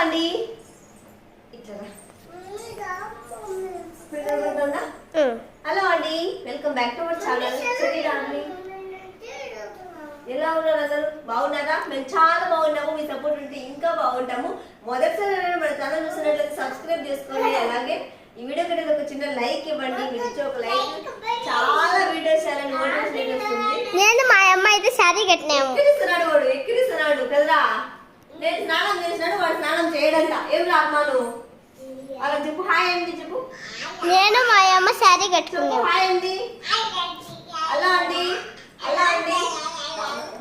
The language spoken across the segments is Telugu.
అండి. హలో అండి. Welcome back to our channel ఎలా ఉన్నారు అందరూ? బాగున్నారా? మేము చాలా బాగున్నాము. మీ సపోర్ట్ ఉంటే ఇంకా బాగుంటాము. మొదటిసారి మన ఛానల్ చూసినట్లయితే సబ్స్క్రైబ్ చేసుకోండి. అలాగే ఈ వీడియో కంటే ఒక చిన్న లైక్ ఇవ్వండి. మీరు ఒక లైక్ చాలా వీడియోస్ చాలా నోటిఫికేషన్ వస్తుంది నేను మా అమ్మ అయితే శారీ కట్టినాము. ఎక్కిరిస్తున్నాడు వాడు ఎక్కిరిస్తున్నాడు. కదరా నేను స్నానం చేసినాడు వాడు స్నానం చేయడంట. ఏం రామాను అలా చెప్పు హాయ్ అండి చెప్పు? నేను మా అమ్మ శారీ చెప్పు కట్టుకున్నాము హాయ్ అండి అలా అండి అలా అండి.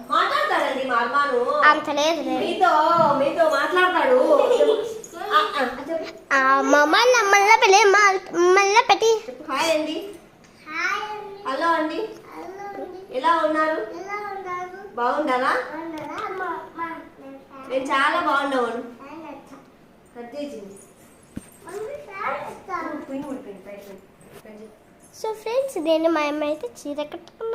మాట్లాడతాడండి మా అమ్మాను. అంత లేదు. మీతో మీతో మాట్లాడతాడు. ఆ, ఆ, చెప్పు. ఆ, మా అమ్మ మళ్ళీ పెళ్ళి మళ్ళీ పెట్టి. హాయ్ అండి. హలో అండి. ఎలా ఉన్నారు? బాగున్నారా నేను చాలా బాగున్నాను. సో ఫ్రెండ్స్ నేను మా అమ్మ అయితే చీర కట్టుకున్నాం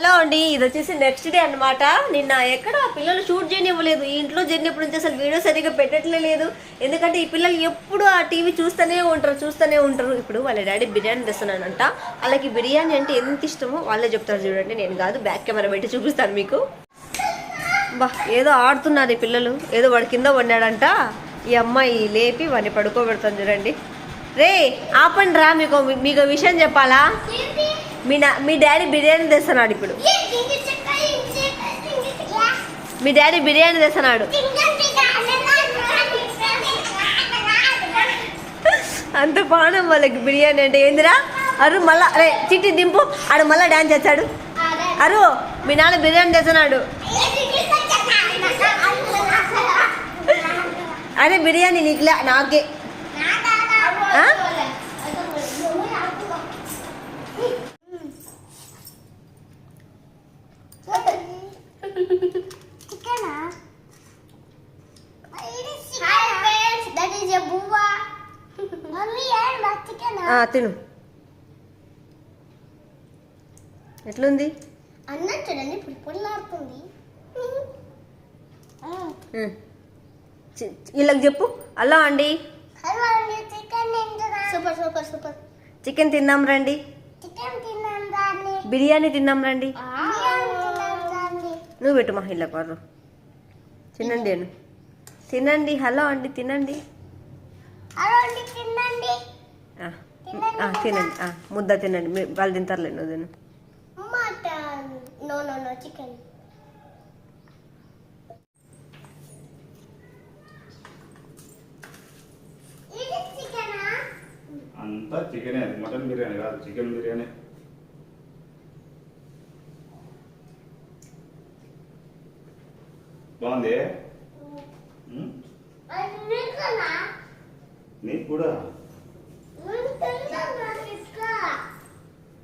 హలో అండి ఇది వచ్చేసి నెక్స్ట్ డే అన్నమాట. నిన్న ఎక్కడ పిల్లలు షూట్ చేయనివ్వలేదు. ఈ ఇంట్లో జరిగినప్పుడు నుంచి అసలు వీడియో సరిగ్గా పెట్టట్లే లేదు. ఎందుకంటే ఈ పిల్లలు ఎప్పుడు ఆ టీవీ చూస్తూనే ఉంటారు చూస్తూనే ఉంటారు. ఇప్పుడు వాళ్ళ డాడీ బిర్యానీ తెస్తున్నానంట. వాళ్ళకి బిర్యానీ అంటే ఎంత ఇష్టమో వాళ్ళే చెప్తారు చూడండి. నేను కాదు బ్యాక్ కెమెరా పెట్టి చూపిస్తాను మీకు. బా ఏదో ఆడుతున్నారు ఈ పిల్లలు. ఏదో వాడి కింద వండాడంట ఈ అమ్మాయి లేపి వాడిని పడుకోబెడతాను చూడండి. రే ఆపండి రా మీకు మీకు విషయం చెప్పాలా? మీ నా మీ డాడీ బిర్యానీ తెస్తున్నాడు ఇప్పుడు. మీ డాడీ బిర్యానీ తెస్తున్నాడు. అంత పానం వాళ్ళకి బిర్యానీ అంటే. ఏందిరా? అరు మళ్ళా రే చిట్టి దింపు. ఆడు మళ్ళా డాన్స్ చేస్తాడు. అరు. మీ నాన్న బిర్యానీ తెస్తున్నాడు. అరే బిర్యానీ నీకులే నాకే. తిను. ఎట్లుంది? అన్నం చూడండి వీళ్ళకి చెప్పు. అలా అండి. Super super super. చికెన్ తిన్నాం రండి. చికెన్ తిన్నాం దాన్ని. బిర్యానీ తిన్నాం రండి. నువ్వు పెట్టు మా ఇళ్ళ పారు తినండి నేను తినండి హలో అండి తినండి. హలో అండి తినండి. తినండి. ఆ, ముద్ద తినండి. వాళ్ళు తింటారులే నువ్వు తిను. Mutton no no no chicken. ఇది చికెనా అంతా చికెనే మటన్ బిర్యానీ కాదు చికెన్ బిర్యానీ. బాగుంది? నీకు కూడా?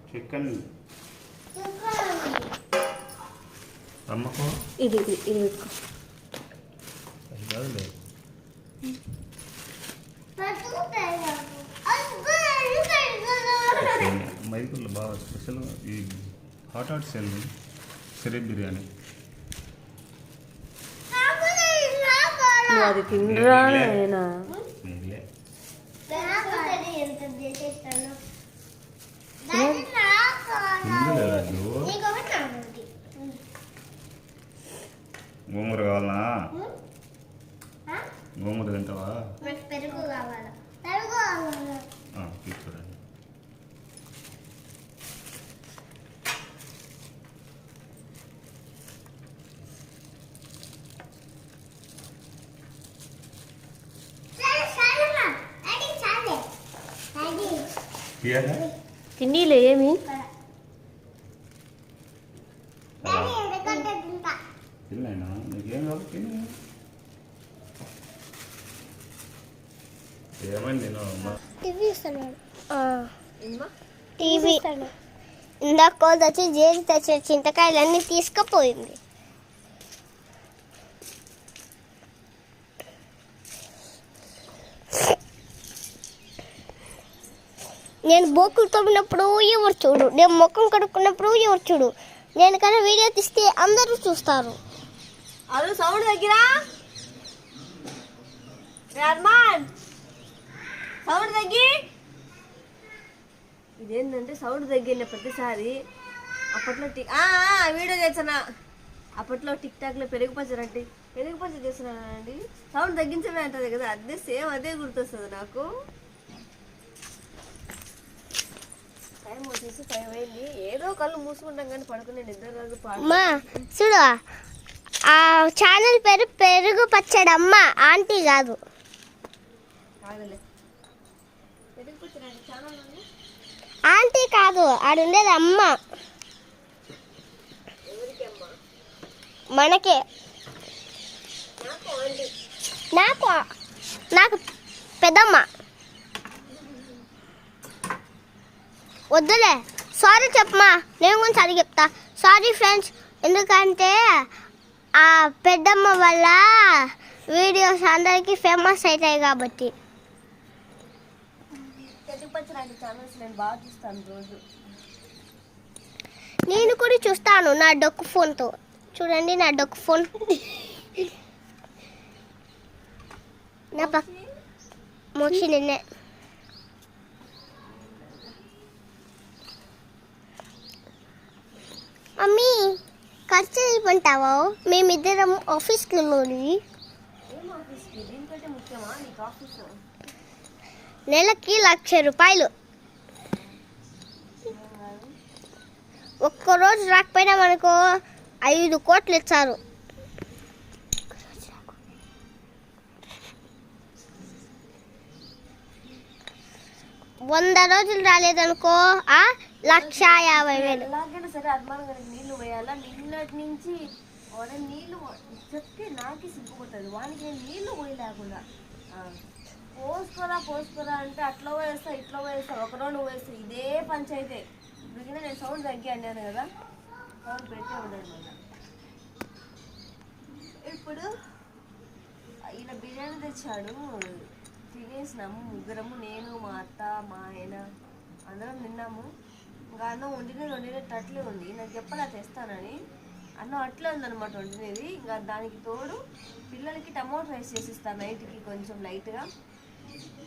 చికెన్ అమ్మకం. ఇది ఇది ఇది పెట్టుకో. మైకుల్లో బాగా స్పెషల్ ఈ హాట్ హాట్ సెల్ సిరీ బిర్యానీ. అది తినరా నాయనా నీళ్ళే ఎంత చేసేస్తాను తిందు లేదా నువ్వు గోంగూర కావాలనా? గోంగూర తింటావా? పెరుగు కావాలా. పెరుగు కావాలా. ఆ, తీసుకురండి సరే సరేమ్మా డాడీ చాలే డాడీ తీయాలా తిండిలే ఏమి డాడీ ఎందుకంటే తింటా తిన్నాయినా నీకేం కావాలి తిను ఏమైంది నేను మా- టీవీ ఇందాక వచ్చి జేజి తెచ్చిన చింతకాయలన్నీ తీసుకుపోయింది. నేను బోకులు తవ్వినప్పుడు ఎవరు చూడు? నేను ముఖం కడుక్కున్నప్పుడు ఎవరు చూడు? నేను కన్నా వీడియో తీస్తే అందరూ చూస్తారు. అరు సౌండ్ దగ్గర? సౌండ్ తగ్గి. ఇదేంటంటే సౌండ్ తగ్గిన ప్రతిసారి అప్పట్లో టి ఆ, ఆ, వీడియో చేసానా అప్పట్లో టిక్ టాక్లో పెరుగు పచ్చరంటే పెరుగు పచ్చడి చేస్తున్నానండి సౌండ్ తగ్గించమే అంటది కదా అదే సేమ్ అదే గుర్తొస్తుంది నాకు. టైం వచ్చేసి టైం అయింది. ఏదో కళ్ళు మూసుకుంటాం కానీ పడుకునే నిద్ర రాదు అమ్మా చూడు ఆ ఛానల్ పేరు పెరుగు పచ్చడమ్మ ఆంటీ కాదు. కాదులే పెరుగు పచ్చడి అంటే ఛానల్ ఉంది ఆంటీ కాదు ఆడుండేది అమ్మ. మనకే. నాకు నాకు పెద్దమ్మ. వద్దులే. సారీ చెప్పమా నేను కూడా సరి చెప్తా. సారీ ఫ్రెండ్స్ ఎందుకంటే ఆ పెద్దమ్మ వల్ల వీడియోస్ అందరికీ ఫేమస్ అవుతాయి కాబట్టి. ఛానల్స్ నేను బాగా చూస్తాను రోజు. నేను కూడా చూస్తాను నా డొక్కు ఫోన్తో. చూడండి నా డొక్కు ఫోన్. నా పక్క మోక్షి? నిన్నే. మమ్మీ ఖర్చు ఇవ్వంటావా మేమిద్దరం ఆఫీస్కి వెళ్ళాలి. ఏం ఆఫీస్కి దీనికంటే ముఖ్యమా? నీకు ఆఫీస్ నెలకి లక్ష రూపాయలు. ఒక్కరోజు రాకపోయినా మనకు ఐదు కోట్లు ఇచ్చారు. వంద రోజులు రాలేదనుకో ఆ లక్ష యాభై వేలు. ఎలాగైనా సరే అర్మాన్ గారికి నీళ్ళు పోయాలా? నిన్నటి నుంచి వాడ నీళ్ళు చెప్తే నాకే సిగ్గుపోతుంది వానికి నేను నీళ్ళు పోయి లేకుండా పోసుకోరా పోసుకోరా అంటే అట్లా పోయేస్తా ఇట్లా పోయేస్తా. ఒక రోజు వేస్తా ఇదే పంచాయితే. ఇప్పుడు నేను సౌండ్ తగ్గి అన్నాను కదా. సౌండ్ పెట్టే ఉండదు మళ్ళీ. ఇప్పుడు ఈయన బిర్యానీ తెచ్చాడు. తినేసినాము ముగ్గురము నేను మా అత్త మా ఆయన. అందరం తిన్నాము. ఇంకా అన్నం వండినది వండినట్టు అట్లే ఉంది. నాకు చెప్పలా తెస్తానని. అన్నం అట్లే ఉందన్నమాట వండినది. ఇంకా దానికి తోడు పిల్లలకి టమోటా రైస్ చేసిస్తాను నైట్కి కొంచెం లైట్గా.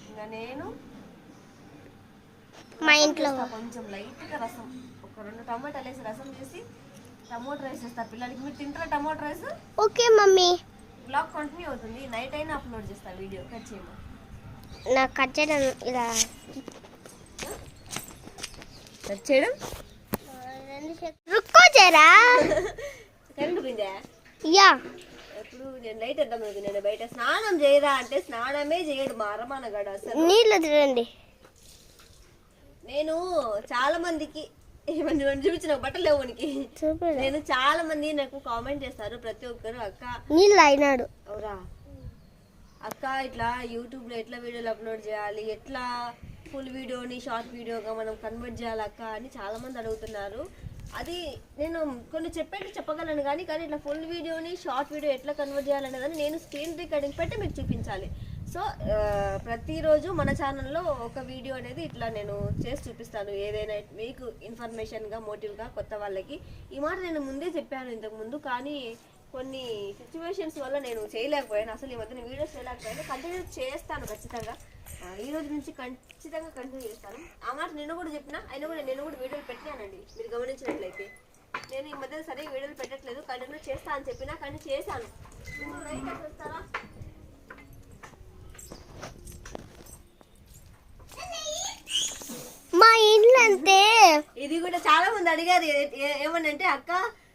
ఇంకా నేను మా ఇంట్లో. కొంచెం లైట్గా రసం. ఒక రెండు టమాటాలు వేసి రసం చేసి టమోటా రైస్ చేస్తా. పిల్లలకి మీరు తింటారా tomato rice? Okay mummy. Vlog continue అవుతుంది. నైట్ అయినా అప్లోడ్ చేస్తా వీడియో. కట్ చేయమా? నాకు కట్ చేయడం ఇలా. కట్ చేయడం? రుక్కో పోయిందా యా. ఎప్పుడు నేను లైట్ వేద్దాం నేను బయట స్నానం చేయరా అంటే స్నానమే చేయడు మా అరమానగాడు అసలు. నీళ్ళు నేను చాలా మందికి ఏమన్నా చూపించిన బట్టలు లేవు నేను చాలా మంది నాకు కామెంట్ చేస్తారు ప్రతి ఒక్కరు అక్క. నీళ్ళు అయినాడు అవురా. అక్క ఇట్లా యూట్యూబ్లో ఎట్లా వీడియోలు అప్లోడ్ చేయాలి ఎట్లా ఫుల్ వీడియోని షార్ట్ వీడియోగా మనం కన్వర్ట్ చేయాలి అక్క అని చాలా మంది అడుగుతున్నారు. అది నేను కొన్ని చెప్పేది చెప్పగలను కానీ కానీ ఇట్లా ఫుల్ వీడియోని షార్ట్ వీడియో ఎట్లా కన్వర్ట్ చేయాలనేదని నేను స్క్రీన్ రికార్డింగ్ పెట్టి మీకు చూపించాలి. సో ప్రతిరోజు మన ఛానల్లో ఒక వీడియో అనేది ఇట్లా నేను చేసి చూపిస్తాను. ఏదైనా మీకు ఇన్ఫర్మేషన్గా మోటివ్గా కొత్త వాళ్ళకి. ఈ మాట నేను ముందే చెప్పాను ఇంతకుముందు కానీ కొన్ని సిచ్యువేషన్స్ వల్ల నేను చేయలేకపోయాను. అసలు ఈ మధ్యన వీడియోస్ చేయలేకపోయాను. కంటిన్యూ చేస్తాను ఖచ్చితంగా. ఈ రోజు నుంచి ఖచ్చితంగా కంటిన్యూ చేస్తాను. ఆ మాట నేను కూడా చెప్పిన అయినా కూడా నేను కూడా వీడియోలు పెట్టినానండి. మీరు గమనించినట్లయితే. నేను ఈ మధ్య సరే వీడియోలు పెట్టట్లేదు కంటిన్యూ చేస్తా అని చెప్పినా కానీ చేశాను. మా ఇంట్లో అంతే. ఇది కూడా చాలా మంది అడిగారు ఏమనంటే అక్క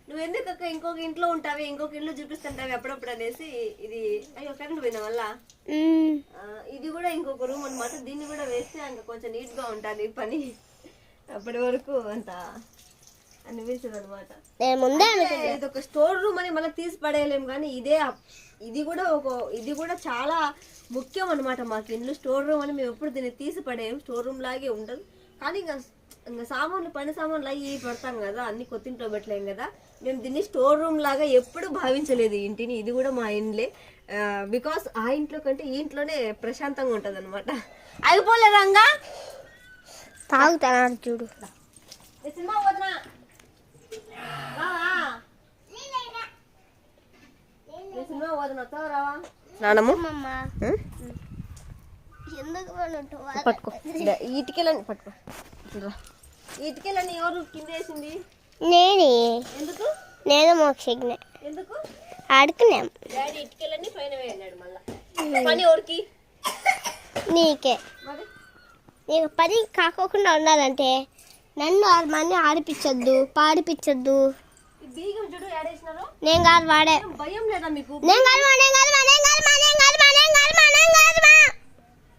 నువ్వు ఎందుకు ఇంకొక ఇంట్లో ఉంటావి ఇంకొక ఇల్లు చూపిస్తుంటావి అప్పుడప్పుడు అనేసి ఇది అయ్యో కరెంట్ పోయిన వల్ల ఇది కూడా ఇంకొక రూమ్ అన్నమాట. దీన్ని కూడా వేస్తే ఇంకా కొంచెం నీట్గా ఉంటుంది పని. అప్పటి వరకు అంత అనిపించదు అనమాట ఇది ఒక స్టోర్ రూమ్ అని మళ్ళీ తీసి పడేయలేం కానీ ఇదే ఇది కూడా ఒక ఇది కూడా చాలా ముఖ్యం అనమాట మాకు. ఇల్లు స్టోర్ రూమ్ అని మేము ఎప్పుడు దీన్ని తీసి పడేయం. స్టోర్ రూమ్ లాగే ఉండదు. కానీ ఇంకా ఇంకా సామాన్లు పని సామాన్లు అవి ఇవి పెడతాం కదా అన్ని కొత్తింట్లో పెట్టలేం కదా మేము దీన్ని స్టోర్ రూమ్ లాగా ఎప్పుడు భావించలేదు ఇంటిని. ఇది కూడా మా ఇండ్లే. బికాస్ ఆ ఇంట్లో కంటే ఈ ఇంట్లోనే ప్రశాంతంగా ఉంటుంది అనమాట అయిపోలేదంగా తాగుతాను చూడు. సినిమా వదినా సినిమా వస్తావా రావా? స్నానము పట్టుకో. ఇటుకలని పట్టుకో. ఎవరు కింద వేసింది? నేనే. ఎందుకు? నేను మోక్షజ్ఞ. ఎందుకు? ఆడుకున్నాం. డాడీ ఇటుకలన్నీ పైన వేయన్నాడు మళ్ళా. పని ఎవరికి? నీకే. నీకు పని కాకోకుండా ఉండాలంటే నన్ను ఆరు మంది ఆడిపించొద్దు పాడిపించొద్దు నేను కాదు వాడే. భయం లేదా మీకు? నేను కాదు మా, నేను కాదు మా, నేను కాదు మా, నేను కాదు మా, నేను కాదు మా, నేను కాదు మా.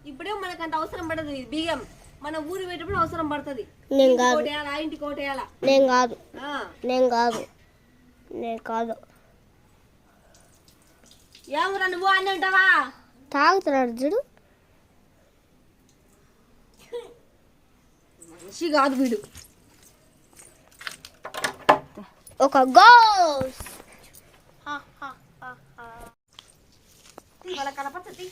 ఇప్పుడే మనకు అంత అవసరం పడదు ఈ బియ్యం. మన ఊరు పెట్టినప్పుడు అవసరం పడుతుంది. నేను కాదు. కోటేయాల ఆ ఇంటి కోటేయాల? నేను కాదు. ఆ. నేను కాదు. నేను కాదు. ఏమరా నువ్వు అన్నీ ఉంటావా? తాగుతున్నాడు చూడు. మనిషి కాదు వీడు. ఒక గోస్. వాళ్ళ కనపడుతుంది.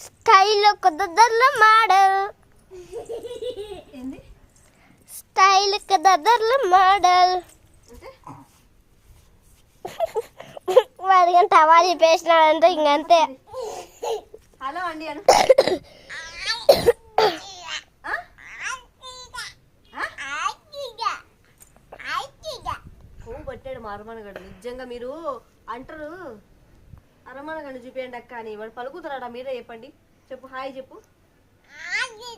స్టైల్ ఒక దద్దర్ల మోడల్. స్టైల్ ఒక దద్దర్ల మోడల్. మరి టవాలి పేసినాడంటే ఇంకంతే. హలో అండి అను ఆ? ఆ? పువ్వు పట్టాడు మా అరమనగడు నిజంగా మీరు అంటారు అరమనగడు చూపించండి అక్క అని. వాడు పలుకుతున్నాడా మీరే చెప్పండి. చెప్పు హాయ్ చెప్పు. హాయ్ అండి.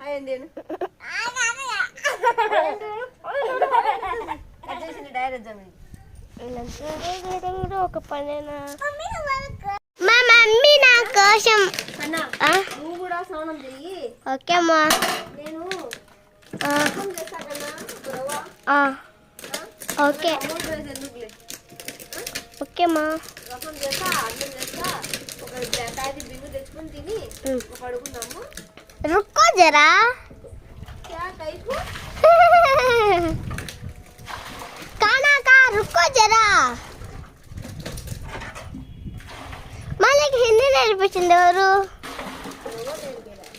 హాయ్ ఒక పనేనా మా మమ్మీ నా కోసం? నువ్వు కూడా స్నానం చెయ్యి. ఓకే అమ్మా. నేను ఆ, ఫోన్ చేస్తా కన్నా గొడవ ఆ, ఓకే. ఓకే పడుకున్నాము రుక్కో జరా? క్యా కైకు కానా కా రుక్కో జరా? మనకి హిందీ నేర్పించింది ఎవరు?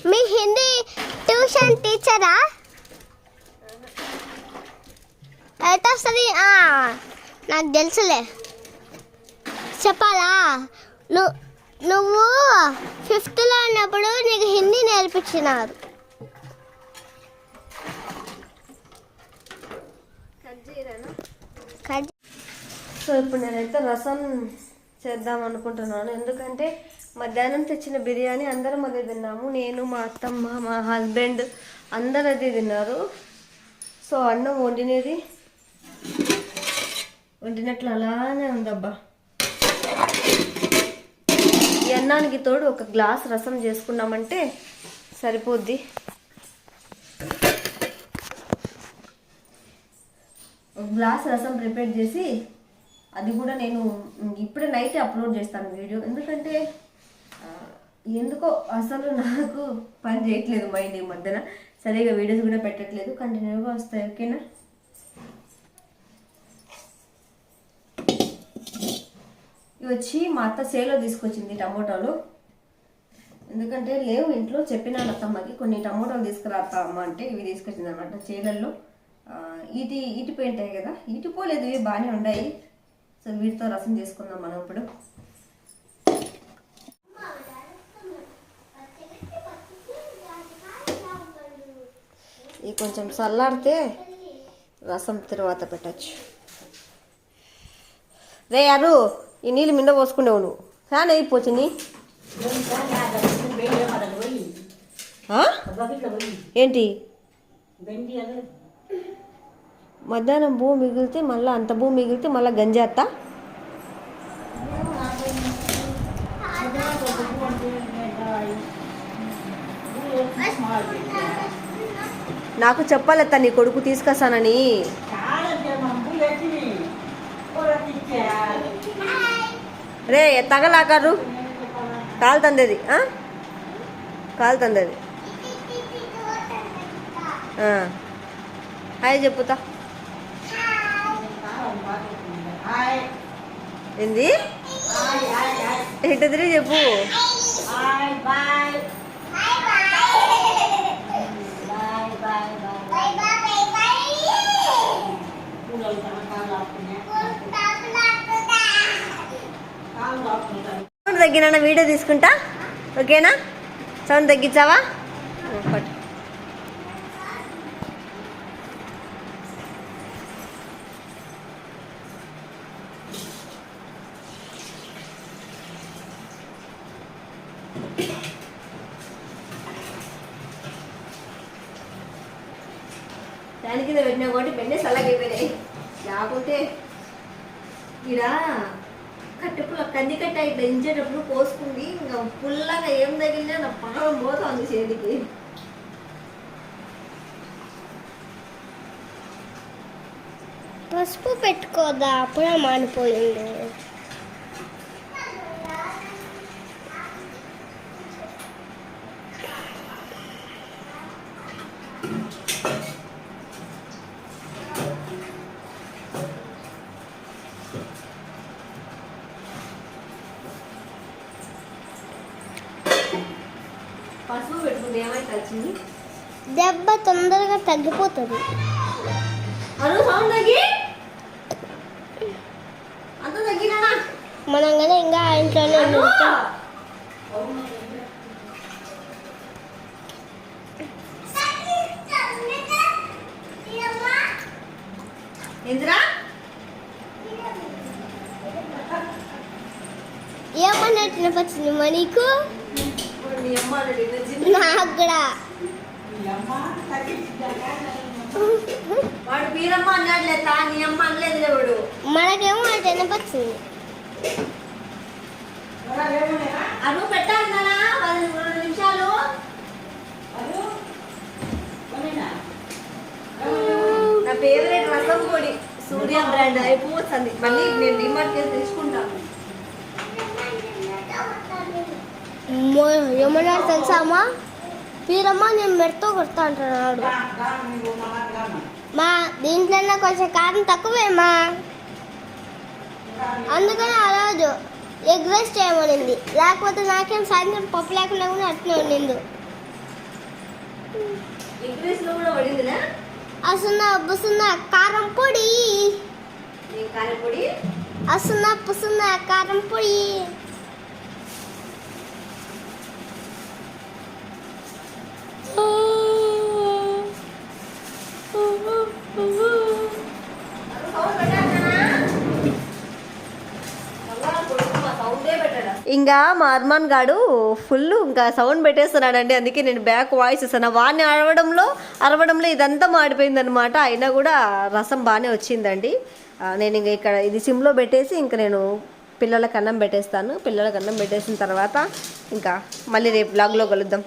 మీ హిందీ ట్యూషన్ టీచరా? ఎట్లా వస్తుంది? నాకు తెలుసులే. చెప్పాలా? నువ్వు నువ్వు ఫిఫ్త్లో ఉన్నప్పుడు నీకు హిందీ నేర్పించినారు. సో ఇప్పుడు నేనైతే రసం చేద్దాం అనుకుంటున్నాను. ఎందుకంటే మధ్యాహ్నం తెచ్చిన బిర్యానీ అందరం అదే తిన్నాము. నేను మా అత్తమ్మ మా హస్బెండ్ అందరు అదే తిన్నారు. సో అన్నం వండినది వండినట్లు అలానే ఉందబ్బా. ఈ అన్నానికి తోడు ఒక గ్లాస్ రసం చేసుకున్నామంటే సరిపోద్ది. ఒక గ్లాస్ రసం ప్రిపేర్ చేసి అది కూడా నేను ఇప్పుడే నైట్ అప్లోడ్ చేస్తాను వీడియో. ఎందుకంటే ఎందుకో అసలు నాకు పని చేయట్లేదు మైండ్ ఈ మధ్యన. సరిగా వీడియోస్ కూడా పెట్టట్లేదు. కంటిన్యూగా వస్తాయి ఓకేనా? ఇవి వచ్చి మా అత్త సేలో తీసుకొచ్చింది టమోటాలు. ఎందుకంటే లేవు ఇంట్లో చెప్పినాను అత్తమ్మకి కొన్ని టమోటాలు తీసుకురా అమ్మ అంటే ఇవి తీసుకొచ్చింది అనమాట చేలల్లో ఇటు ఇటుపోయింటాయి కదా ఇటుపోలేదు ఇవి బాగానే ఉన్నాయి. సో వీటితో రసం చేసుకుందాం మనం ఇప్పుడు. ఇవి కొంచెం చల్లారితే రసం తర్వాత పెట్టచ్చు. రే అరు! ఈ నీళ్ళు మింద పోసుకునేవు నువ్వు. ఫ్యాన్ అయిపోతుంది ఏంటి? మధ్యాహ్నం భూ మిగిలితే మళ్ళీ అంత భూ మిగిలితే మళ్ళీ గంజేస్తా నాకు చెప్పాలత్త నీ కొడుకు తీసుకొస్తానని. రే తగలాకారు కాలుతందేది ఆ? కాలుతందేది ఆ. హాయ్ చెప్పుతా. ఏంది? ఏంటది చెప్పు. సౌండ్ తగ్గినా వీడియో తీసుకుంటా? ఓకేనా? సౌండ్ తగ్గించావా? దాని కింద పెట్టినా కాబట్టి బెండే సల్లగైపోయినాయి లేకపోతే ఇడ కట్టుపుల కంది కట్ట ఇట్లా ఇంచేటప్పుడు పోసుకుంది ఇంకా పుల్లగా ఏం తగిలినా నా పానం పోతుంది చేతికి. పసుపు పెట్టుకోదా? అప్పుడే మానిపోయింది. పసుపు వచ్చింది దెబ్బ తొందరగా తగ్గిపోతుంది. మనం కానీ ఇంకా ఆ ఇంట్లోనే ఉంటాం ఇంద్రా? ఏమన్నా తినపచ్చింది మా నీకు కూడా వాడు పీరమ్మ అన్నాడులే తా నీ అమ్మ అనలేదు వాడు. మనకేమో అది తినపచ్చింది. అను పెట్టాలన్నా పది రెండు నిమిషాలు. నా ఫేవరెట్ రసం పొడి. సూర్య బ్రాండ్ అయిపోతుంది. మళ్ళీ నేను డిమార్ట్ చేసి తెచ్చుకుంటాను అమ్మో, ఏమన్నా తెలుసా అమ్మా పీరమ్మ నేను మెడతో కొడతా అంటున్నాడు మా దీంట్లో కొంచెం కారం తక్కువేమా అందుకని ఆ రోజు ఎగ్ రైస్ చేయమనింది లేకపోతే నాకేం సాయంత్రం పప్పు లేకుండా కూడా అట్నే ఉండింది అసున్న బుసున్న కారం పొడి అసున్న పుసున్న కారం పొడి ఇంకా మా అర్మాన్ గాడు ఫుల్ ఇంకా సౌండ్ పెట్టేస్తున్నాడండి. అందుకే నేను బ్యాక్ వాయిస్ ఇస్తాను వాడిని అరవడంలో అరవడంలో ఇదంతా మాడిపోయింది అనమాట అయినా కూడా రసం బాగానే వచ్చిందండి. నేను ఇంకా ఇక్కడ ఇది సిమ్లో పెట్టేసి ఇంక నేను పిల్లలకు అన్నం పెట్టేస్తాను. పిల్లలకు అన్నం పెట్టేసిన తర్వాత ఇంకా మళ్ళీ రేపు బ్లాగ్లో కలుద్దాం.